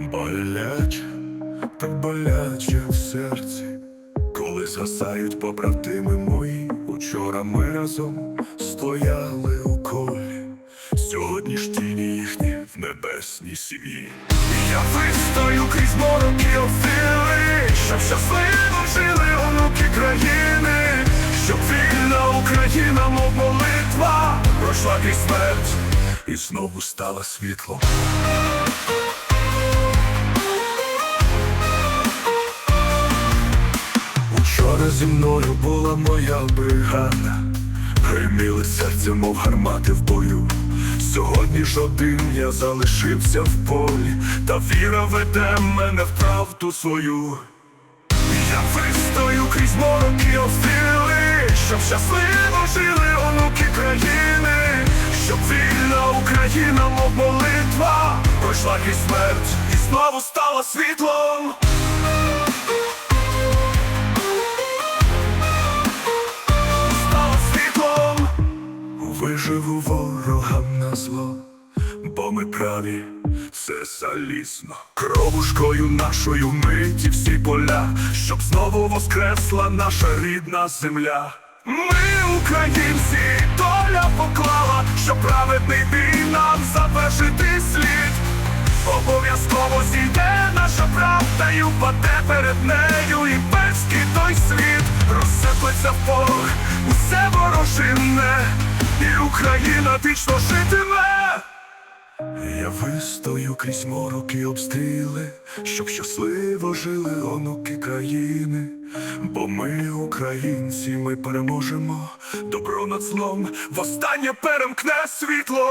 Боляче, так боляче в серці, коли згасають побратими мої. Учора ми разом стояли у колі, сьогодні ж тіні їхні в небесній сім'ї. Я вистою крізь мороки обстріли, щоб щасливо жили онуки країни, щоб вільна Україна, мов молитва, пройшла крізь смерть і знову стала світлом. Зі мною була моя бригада, гриміли серце, мов гармати в бою. Сьогодні ж один я залишився в полі, та віра веде мене в правду свою. Я вистою крізь мороки обстріли, щоб щасливо жили онуки країни, щоб вільна Україна, мов молитва, пройшла крізь смерть і знову стала світлом. Праві, все залізно. Кровушкою нашою миті всі поля, щоб знову воскресла наша рідна земля. Ми, українці, доля поклала, щоб праведний бій нам завершити слід. Обов'язково зійде наша правда і впаде перед нею імперський той світ, розсиплеться в порох усе ворожинне, і Україна вічно житиме. Я вистою крізь мороки обстріли, щоб щасливо жили онуки країни. Бо ми, українці, ми переможемо добро над злом, востаннє перемкне світло.